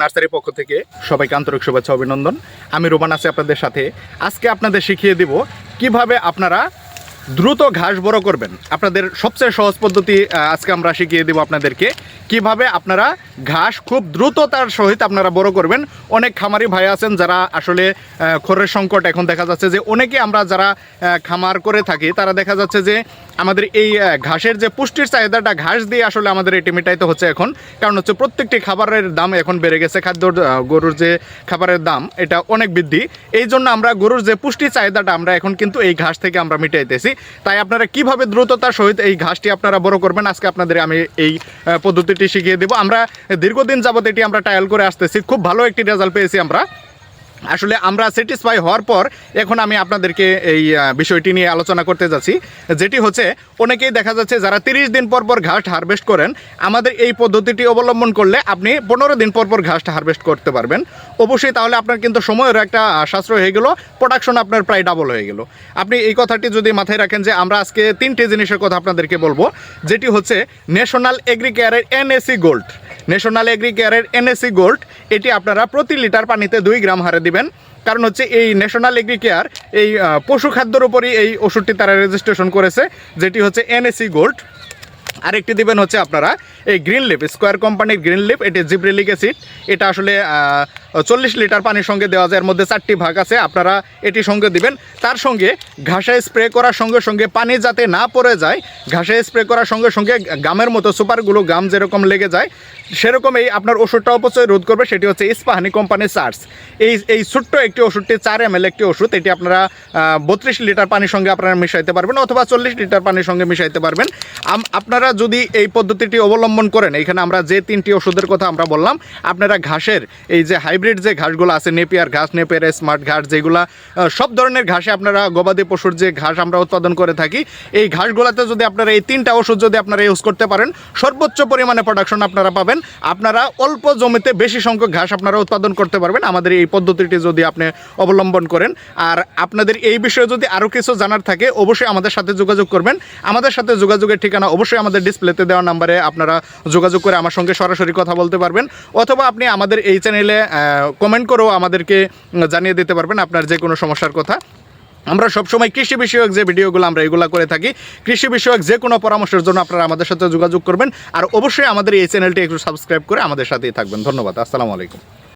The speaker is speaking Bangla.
নার্সারি পক্ষ থেকে সবাইকে আন্তরিক শুভেচ্ছা, অভিনন্দন। আমি রোমান আছি আপনাদের সাথে। আজকে আপনাদের শিখিয়ে দেব কীভাবে আপনারা দ্রুত ঘাস বড় করবেন। আপনাদের সবচেয়ে সহজ পদ্ধতি আজকে আমরা শিখিয়ে দেব আপনাদেরকে। কীভাবে আপনারা ঘাস খুব দ্রুততার সহিত আপনারা বড় করবেন। অনেক খামারি ভাই আছেন যারা আসলে খড়ের সংকট এখন দেখা যাচ্ছে যে অনেকে আমরা যারা খামার করে থাকি, তারা দেখা যাচ্ছে যে আমাদের এই ঘাসের যে পুষ্টির চাহিদাটা, ঘাস দিয়ে আসলে আমাদের এটি মেটাইতে হচ্ছে এখন। কারণ হচ্ছে প্রত্যেকটি খাবারের দাম এখন বেড়ে গেছে। খাদ্য গরুর যে খাবারের দাম, এটা অনেক বৃদ্ধি। এই জন্য আমরা গরুর যে পুষ্টি চাহিদাটা, আমরা এখন কিন্তু এই ঘাস থেকে আমরা মিটাইতেছি। তাই আপনারা কীভাবে দ্রুততার সহিত এই ঘাসটি আপনারা বড় করবেন? আজকে আপনাদের আমি এই পদ্ধতিটি শিখিয়ে দেবো। আমরা দীর্ঘদিন যাবত এটি আমরা ট্রায়াল করে আসতেছি। খুব ভালো একটি রেজাল্ট পেয়েছি আমরা। আসলে আমরা স্যাটিসফাই হওয়ার পর এখন আমি আপনাদেরকে এই বিষয়টি নিয়ে আলোচনা করতে যাচ্ছি। যেটি হচ্ছে, অনেকেই দেখা যাচ্ছে যারা তিরিশ দিন পর পর ঘাস হারভেস্ট করেন, আমাদের এই পদ্ধতিটি অবলম্বন করলে আপনি পনেরো দিন পর পর ঘাসটা হারভেস্ট করতে পারবেন। অবশ্যই তাহলে আপনার কিন্তু সময়ের একটা সাশ্রয় হয়ে গেল প্রোডাকশন আপনার প্রায় ডাবল হয়ে গেল। আপনি এই কথাটি যদি মাথায় রাখেন যে আমরা আজকে তিনটে জিনিসের কথা আপনাদেরকে বলব, যেটি হচ্ছে ন্যাশনাল এগ্রিকেয়ারের এনএসি গোল্ড ন্যাশনাল এগ্রিকেয়ারের এনএসি গোল্ড এটি আপনারা প্রতি লিটার পানিতে দুই গ্রাম হারে দিবেন। কারণ হচ্ছে এই ন্যাশনাল এগ্রি কেয়ার এই পশু খাদ্যর উপরই এই ওষুধটি তারা রেজিস্ট্রেশন করেছে, যেটি হচ্ছে এনএসি গোল্ড আরেকটি দিবেন হচ্ছে আপনারা এই গ্রিন লিপ স্কোয়ার কোম্পানির গ্রিন লিপ এটি জিব্রেলিক অ্যাসিড এটা আসলে চল্লিশ লিটার পানির সঙ্গে দেওয়া যায়, এর মধ্যে চারটি ভাগ আছে, আপনারা এটি সঙ্গে দিবেন। তার সঙ্গে ঘাসে স্প্রে করার সঙ্গে সঙ্গে পানি যাতে না পড়ে যায়, ঘাসে স্প্রে করার সঙ্গে সঙ্গে গামের মতো সুপারগুলো গাম যেরকম লেগে যায় সেরকম এই আপনার ওষুধটা অপচয় রোধ করবে, সেটি হচ্ছে ইস্পাহানি কোম্পানির চার্জ এই এই ছোট্ট একটি ওষুধটি, চার এম একটি ওষুধ, এটি আপনারা বত্রিশ লিটার পানির সঙ্গে আপনারা মিশাইতে পারবেন, অথবা চল্লিশ লিটার পানির সঙ্গে মিশাইতে পারবেন। আপনারা যদি এই পদ্ধতিটি অবলম্বন করেন, এখানে আমরা যে তিনটি ওষুধের কথা আমরা বললাম, আপনারা ঘাসের, এই যে হাইব্রিড যে ঘাসগুলো আছে, নেপিয়ার ঘাস, নেপিয়ার স্মার্ট ঘাস যেগুলা সব ধরনের ঘাসে আপনারা গবাদি পশুর যে ঘাস আমরা উৎপাদন করে থাকি, এই ঘাসগুলোতে যদি আপনারা এই তিনটা ওষুধ যদি আপনারা ইউজ করতে পারেন, সর্বোচ্চ পরিমাণে প্রোডাকশন আপনারা পাবেন। আপনারা অল্প জমিতে বেশি সংখ্যক ঘাস আপনারা উৎপাদন করতে পারবেন। আমাদের এই পদ্ধতিটি যদি আপনি অবলম্বন করেন। আর আপনাদের এই বিষয়ে যদি আরও কিছু জানার থাকে, অবশ্যই আমাদের সাথে যোগাযোগ করবেন। আমাদের সাথে যোগাযোগের ঠিকানা অবশ্যই আমাদের ডিসপ্লেতে দেওয়া নাম্বারে আপনারা যোগাযোগ করে আমার সঙ্গে সরাসরি কথা বলতে পারবেন। অথবা আপনি আমাদের এই চ্যানেলে কমেন্ট করেও আমাদেরকে জানিয়ে দিতে পারবেন আপনার যে কোনো সমস্যার কথা। আমরা সবসময় কৃষি বিষয়ক যে ভিডিওগুলো আমরা এগুলো করে থাকি, কৃষি বিষয়ক যে কোনো পরামর্শের জন্য আপনারা আমাদের সাথে যোগাযোগ করবেন। আর অবশ্যই আমাদের এই চ্যানেলটি একটু সাবস্ক্রাইব করে আমাদের সাথেই থাকবেন। ধন্যবাদ, আসসালামু আলাইকুম।